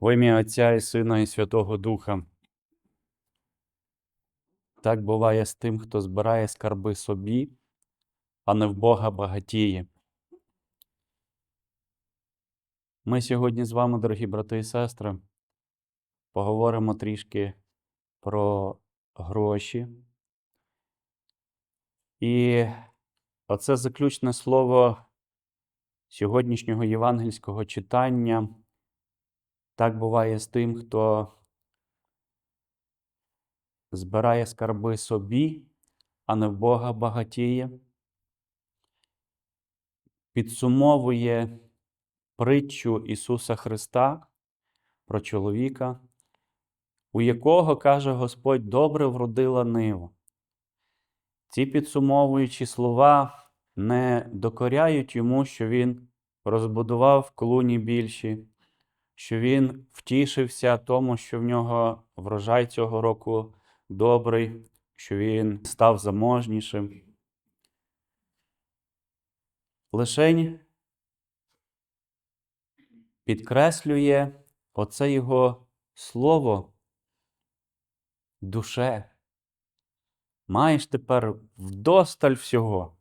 Во ім'я Отця і Сина і Святого Духа. Так буває з тим, хто збирає скарби собі, а не в Бога багатіє. Ми сьогодні з вами, дорогі брати і сестри, поговоримо трішки про гроші. І оце заключне слово сьогоднішнього євангельського читання. Так буває з тим, хто збирає скарби собі, а не в Бога багатіє, підсумовує притчу Ісуса Христа про чоловіка, у якого, каже Господь, добре вродила нива. Ці підсумовуючі слова не докоряють йому, що він розбудував клуні більші, що він втішився тому, що в нього врожай цього року добрий, що він став заможнішим. Лишень підкреслює оце його слово душе. Маєш тепер вдосталь всього.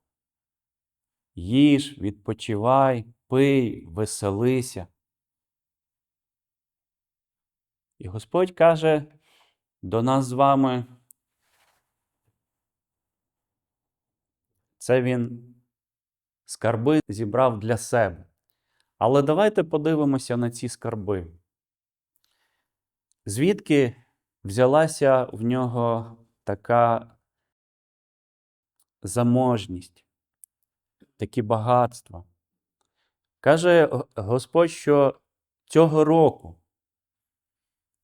Їж, відпочивай, пий, веселися. І Господь каже до нас з вами. Це він скарби зібрав для себе. Але давайте подивимося на ці скарби. Звідки взялася в нього така заможність, такі багатства? Каже Господь, що цього року,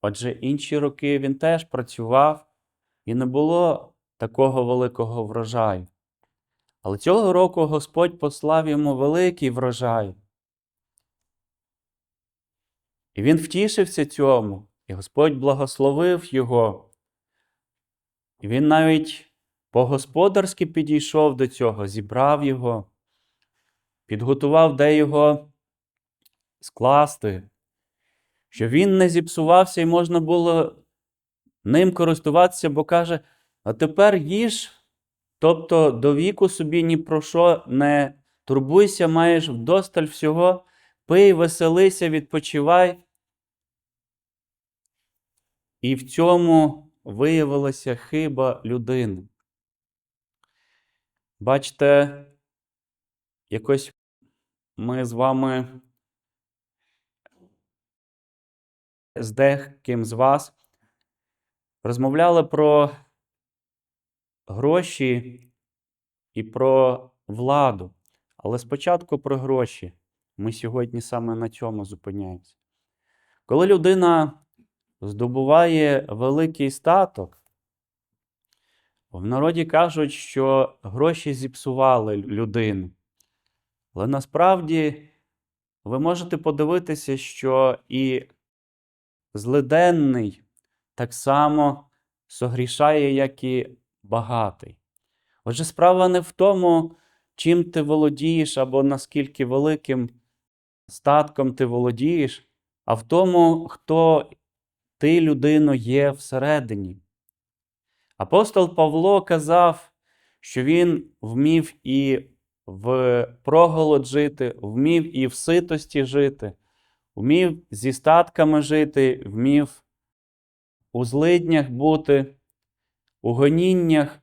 отже, інші роки він теж працював і не було такого великого врожаю. Але цього року Господь послав йому великий врожай. І він втішився цьому, і Господь благословив його. І він навіть по-господарськи підійшов до цього, зібрав його, підготував, де його скласти, щоб він не зіпсувався і можна було ним користуватися, бо каже: а тепер їж, тобто до віку собі ні про що не турбуйся, маєш вдосталь всього, пий, веселися, відпочивай. І в цьому виявилася хиба людини. Бачите, якось ми з вами з деким з вас розмовляли про гроші і про владу. Але спочатку про гроші. Ми сьогодні саме на цьому зупиняємося. Коли людина здобуває великий статок, в народі кажуть, що гроші зіпсували людину. Але насправді ви можете подивитися, що і злиденний так само согрішає, як і багатий. Отже, справа не в тому, чим ти володієш, або наскільки великим статком ти володієш, а в тому, хто ти, людино, є всередині. Апостол Павло казав, що він вмів і в проголод жити, вмів і в ситості жити, вмів зі статками жити, вмів у злиднях бути, у гоніннях,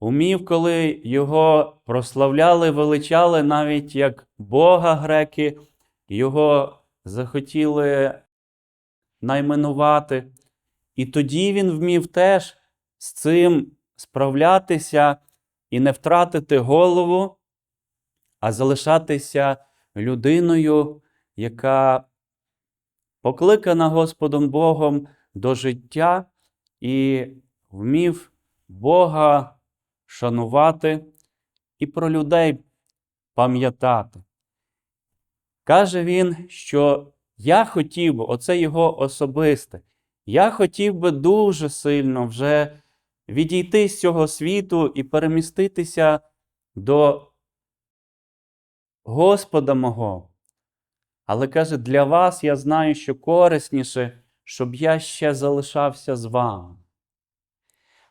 вмів, коли його прославляли, величали навіть як Бога греки, його захотіли найменувати. І тоді він вмів теж з цим справлятися і не втратити голову, а залишатися людиною, яка покликана Господом Богом до життя і вмів Бога шанувати і про людей пам'ятати. Каже він, що я хотів би, оце його особисте, я хотів би дуже сильно вже відійти з цього світу і переміститися до Господа мого. Але каже, для вас я знаю, що корисніше, щоб я ще залишався з вами.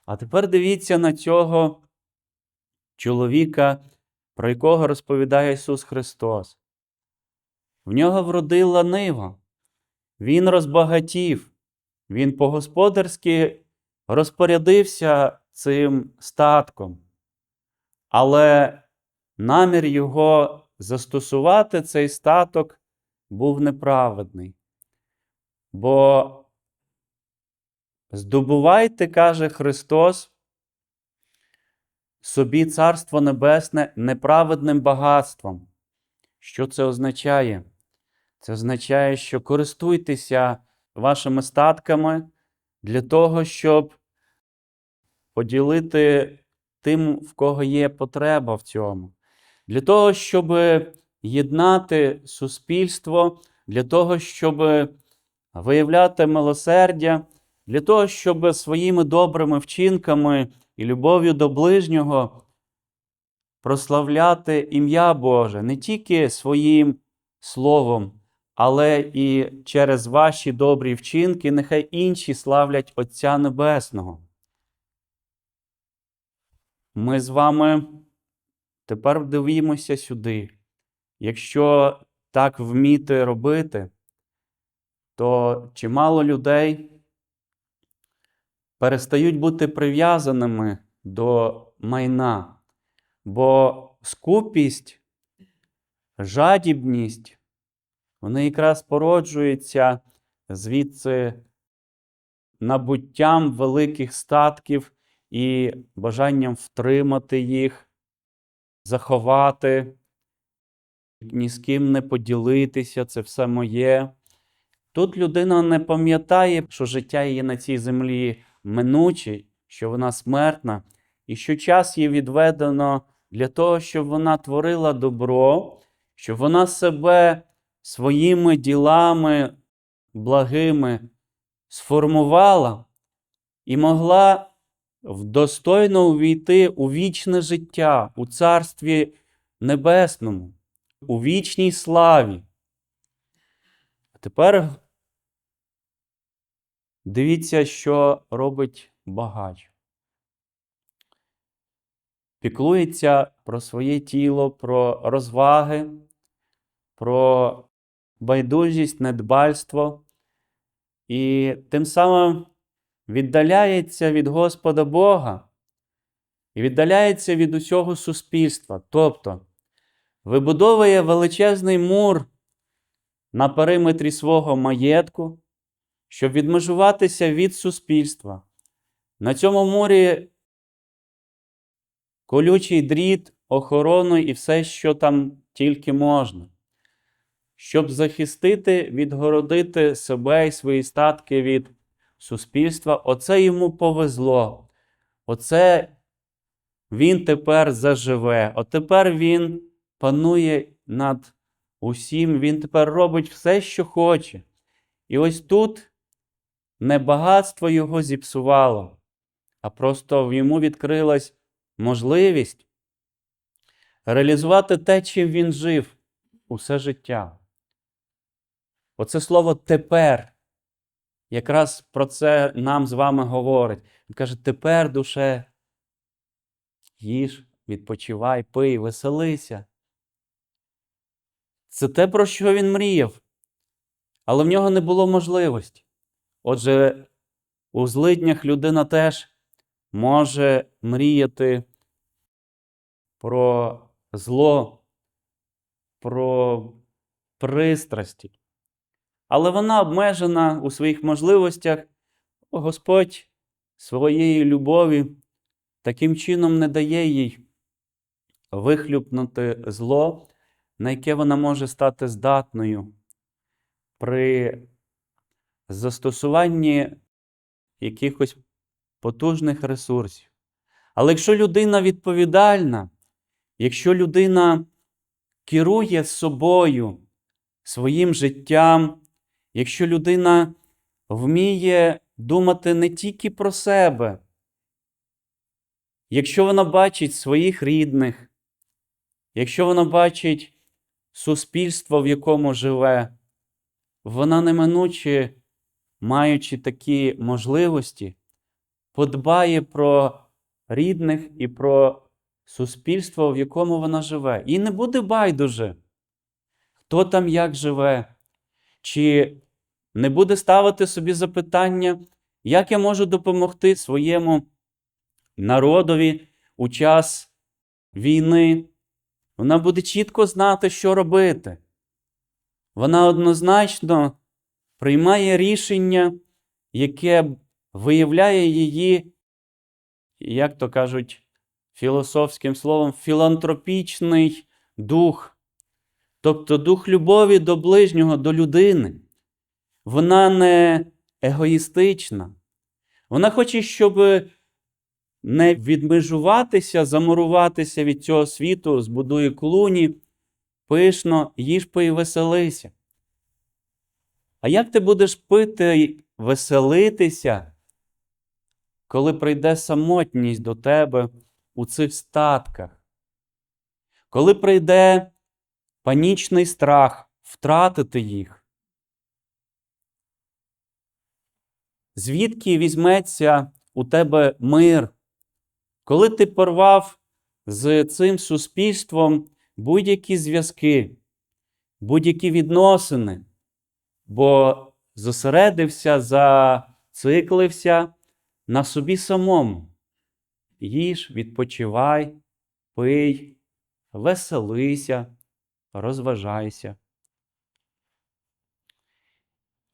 А тепер дивіться на цього чоловіка, про якого розповідає Ісус Христос. В нього вродила нива, він розбагатів, він по-господарськи розпорядився цим статком. Але намір його застосувати цей статок був неправедний. Бо здобувайте, каже Христос, собі Царство Небесне неправедним багатством. Що це означає? Це означає, що користуйтеся вашими статками для того, щоб поділити тим, в кого є потреба в цьому, для того, щоб єднати суспільство, для того, щоб виявляти милосердя, для того, щоб своїми добрими вчинками і любов'ю до ближнього прославляти ім'я Боже не тільки своїм словом, але і через ваші добрі вчинки, нехай інші славлять Отця Небесного. Ми з вами тепер дивімося сюди. Якщо так вміти робити, то чимало людей перестають бути прив'язаними до майна, бо скупість, жадібність, вони якраз породжуються звідси набуттям великих статків і бажанням втримати їх, заховати, ні з ким не поділитися, це все моє. Тут людина не пам'ятає, що життя її на цій землі минуче, що вона смертна, і що час їй відведено для того, щоб вона творила добро, щоб вона себе своїми ділами благими сформувала і могла достойно увійти у вічне життя, у Царстві Небесному, у вічній славі. А тепер дивіться, що робить багач. Піклується про своє тіло, про розваги, про байдужість, недбальство, і тим самим віддаляється від Господа Бога і віддаляється від усього суспільства. Тобто вибудовує величезний мур на периметрі свого маєтку, щоб відмежуватися від суспільства. На цьому мурі колючий дріт, охорону і все, що там тільки можна. Щоб захистити, відгородити себе і свої статки від суспільства, оце йому повезло. Оце він тепер заживе. От тепер він панує над усім, він тепер робить все, що хоче. І ось тут не багатство його зіпсувало, а просто в йому відкрилась можливість реалізувати те, чим він жив усе життя. Оце слово тепер якраз про це нам з вами говорить. Він каже: тепер, душе, їж, відпочивай, пий, веселися. Це те, про що він мріяв, але в нього не було можливості. Отже, у злиднях людина теж може мріяти про зло, про пристрасті. Але вона обмежена у своїх можливостях. Господь своєї любові таким чином не дає їй вихлюпнути зло, на яке вона може стати здатною при застосуванні якихось потужних ресурсів. Але якщо людина відповідальна, якщо людина керує собою, своїм життям, якщо людина вміє думати не тільки про себе, якщо вона бачить своїх рідних, якщо вона бачить суспільство, в якому живе, вона неминуче, маючи такі можливості, подбає про рідних і про суспільство, в якому вона живе. І не буде байдуже, хто там як живе, чи не буде ставити собі запитання, як я можу допомогти своєму народові у час війни. Вона буде чітко знати, що робити. Вона однозначно приймає рішення, яке виявляє її, як то кажуть філософським словом, філантропічний дух, тобто дух любові до ближнього, до людини. Вона не егоїстична. Вона хоче, щоб не відмежуватися, замуруватися від цього світу, збудує клуні, пишно, їж пий, веселися. А як ти будеш пити й веселитися, коли прийде самотність до тебе у цих статках? Коли прийде панічний страх втратити їх? Звідки візьметься у тебе мир? Коли ти порвав з цим суспільством будь-які зв'язки, будь-які відносини, бо зосередився, зациклився на собі самому. Їж, відпочивай, пий, веселися, розважайся.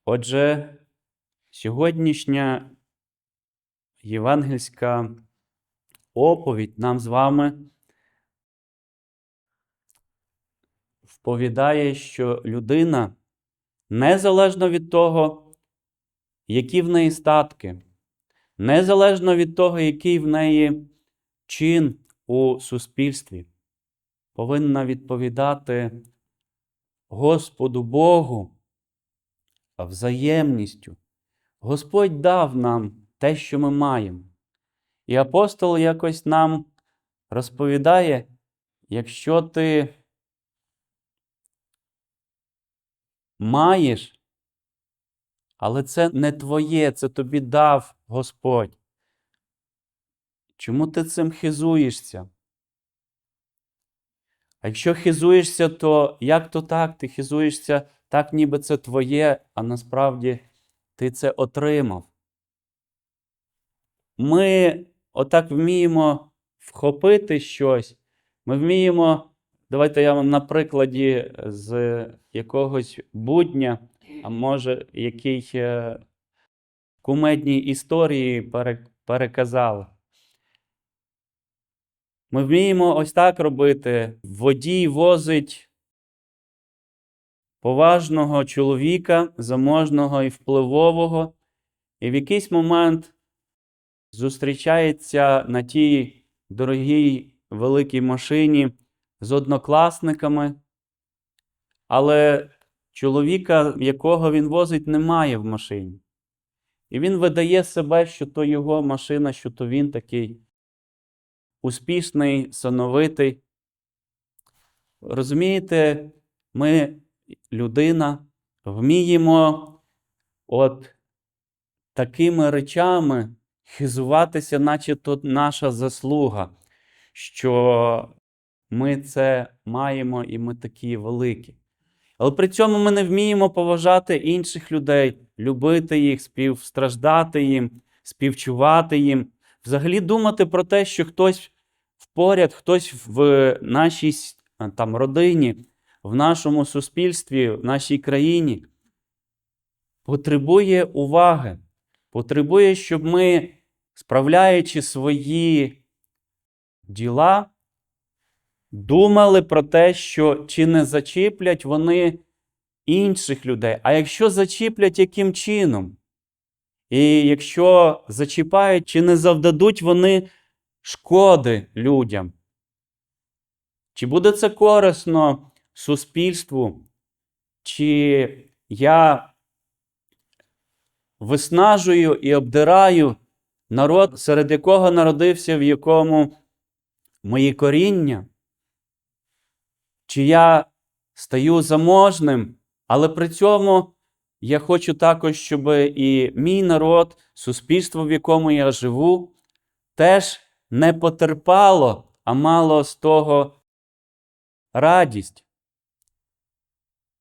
Отже, сьогоднішня євангельська оповідь нам з вами вповідає, що людина, незалежно від того, які в неї статки, незалежно від того, який в неї чин у суспільстві, повинна відповідати Господу Богу взаємністю. Господь дав нам те, що ми маємо. І апостол якось нам розповідає, якщо ти маєш, але це не твоє, це тобі дав Господь. Чому ти цим хизуєшся? А якщо хизуєшся, то як то так? Ти хизуєшся так, ніби це твоє, а насправді ти це отримав. Ми отак вміємо вхопити щось. Ми вміємо, давайте я вам на прикладі з якогось будня, а може, якій е, кумедній історії пере- переказали. Ми вміємо ось так робити. Водій возить поважного чоловіка, заможного і впливового, і в якийсь момент зустрічається на тій дорогій великій машині з однокласниками, але чоловіка, якого він возить, немає в машині. І він видає себе, що то його машина, що то він такий успішний, сановитий. Розумієте, ми, людина, вміємо от такими речами хизуватися, наче то наша заслуга, що ми це маємо і ми такі великі. Але при цьому ми не вміємо поважати інших людей, любити їх, співстраждати їм, співчувати їм, взагалі думати про те, що хтось впоряд, хтось в нашій там, родині, в нашому суспільстві, в нашій країні потребує уваги, потребує, щоб ми, справляючи свої діла, думали про те, що чи не зачіплять вони інших людей. А якщо зачіплять, яким чином? І якщо зачіпають, чи не завдадуть вони шкоди людям? Чи буде це корисно суспільству? Чи я виснажую і обдираю народ, серед якого народився, в якому мої коріння? Чи я стаю заможним, але при цьому я хочу також, щоб і мій народ, суспільство, в якому я живу, теж не потерпало, а мало з того радість.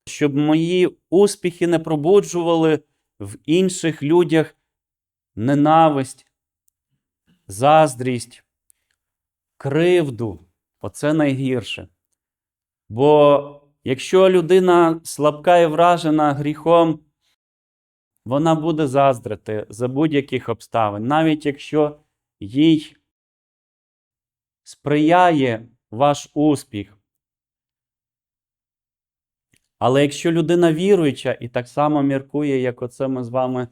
Щоб мої успіхи не пробуджували в інших людях ненависть, заздрість, кривду. Оце найгірше. Бо якщо людина слабка і вражена гріхом, вона буде заздрити за будь-яких обставин, навіть якщо їй сприяє ваш успіх. Але якщо людина віруюча і так само міркує, як оце ми з вами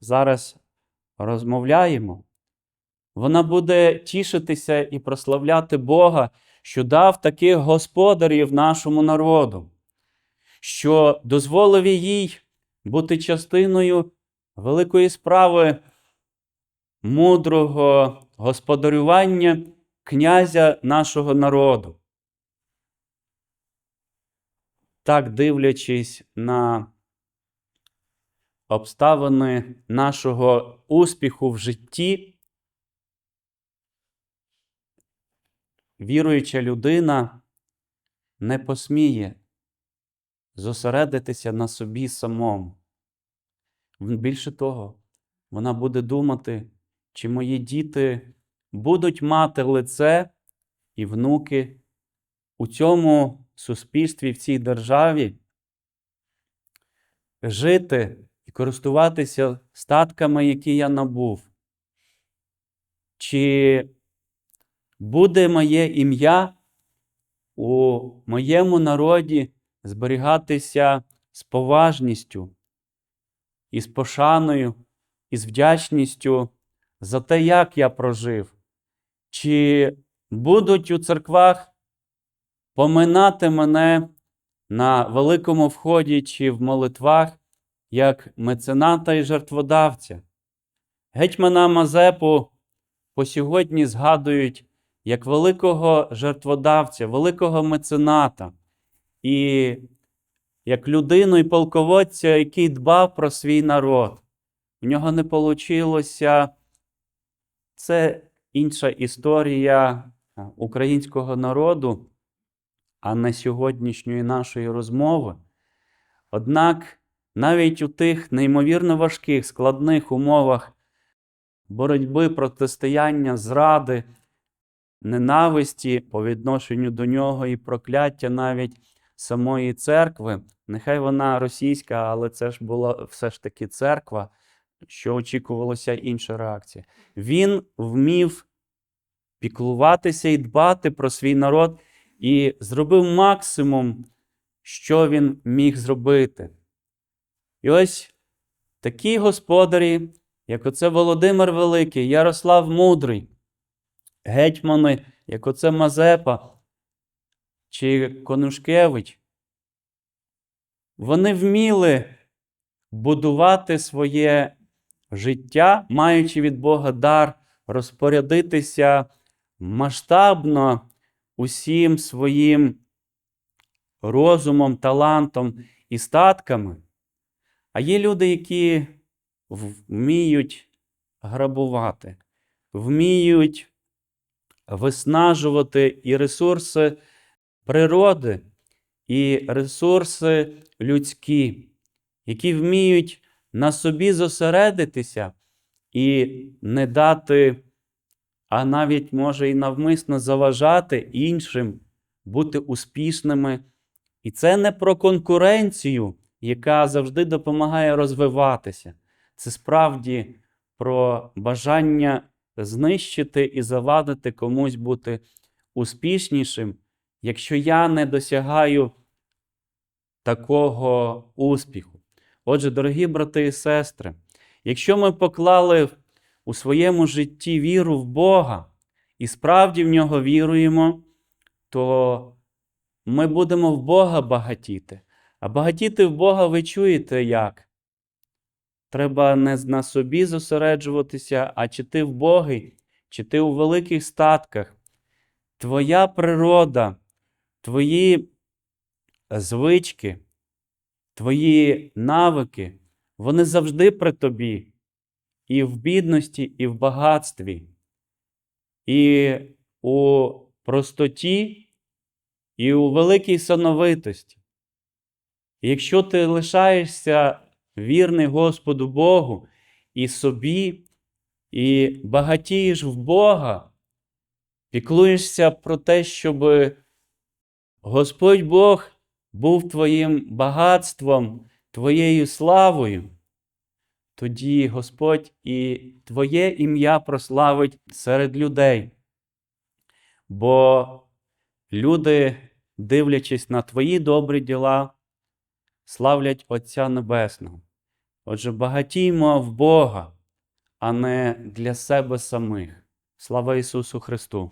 зараз розмовляємо, вона буде тішитися і прославляти Бога, що дав таких господарів нашому народу, що дозволив їй бути частиною великої справи мудрого господарювання князя нашого народу. Так дивлячись на обставини нашого успіху в житті, віруюча людина не посміє зосередитися на собі самому. Більше того, вона буде думати, чи мої діти будуть мати лице і внуки у цьому суспільстві, в цій державі, жити і користуватися статками, які я набув. Чи буде моє ім'я у моєму народі зберігатися з поважністю, і з пошаною, і з вдячністю за те, як я прожив? Чи будуть у церквах поминати мене на великому вході чи в молитвах як мецената і жертводавця? Гетьмана Мазепу по сьогодні згадують як великого жертводавця, великого мецената і як людину і полководця, який дбав про свій народ. У нього не вийшло. Це інша історія українського народу, а не сьогоднішньої нашої розмови. Однак навіть у тих неймовірно важких, складних умовах боротьби, протистояння, зради, ненависті по відношенню до нього і прокляття навіть самої церкви, нехай вона російська, але це ж була все ж таки церква, що очікувалося інша реакція. Він вмів піклуватися і дбати про свій народ і зробив максимум, що він міг зробити. І ось такі господарі, як оце Володимир Великий, Ярослав Мудрий, гетьмани, як оце Мазепа чи Конушкевич, вони вміли будувати своє життя, маючи від Бога дар, розпорядитися масштабно усім своїм розумом, талантом і статками. А є люди, які вміють грабувати, вміють виснажувати і ресурси природи, і ресурси людські, які вміють на собі зосередитися і не дати, а навіть може і навмисно заважати іншим бути успішними. І це не про конкуренцію, яка завжди допомагає розвиватися. Це справді про бажання знищити і завадити комусь бути успішнішим, якщо я не досягаю такого успіху. Отже, дорогі брати і сестри, якщо ми поклали у своєму житті віру в Бога і справді в нього віруємо, то ми будемо в Бога багатіти. А багатіти в Бога ви чуєте як? Треба не на собі зосереджуватися, а чи ти в Боги, чи ти у великих статках. Твоя природа, твої звички, твої навики, вони завжди при тобі, і в бідності, і в багатстві, і у простоті, і у великій сановитості. Якщо ти лишаєшся вірний Господу Богу і собі, і багатієш в Бога, піклуєшся про те, щоб Господь Бог був твоїм багатством, твоєю славою, тоді Господь і Твоє ім'я прославить серед людей. Бо люди, дивлячись на Твої добрі діла, славлять Отця Небесного. Отже, багатіймо в Бога, а не для себе самих. Слава Ісусу Христу!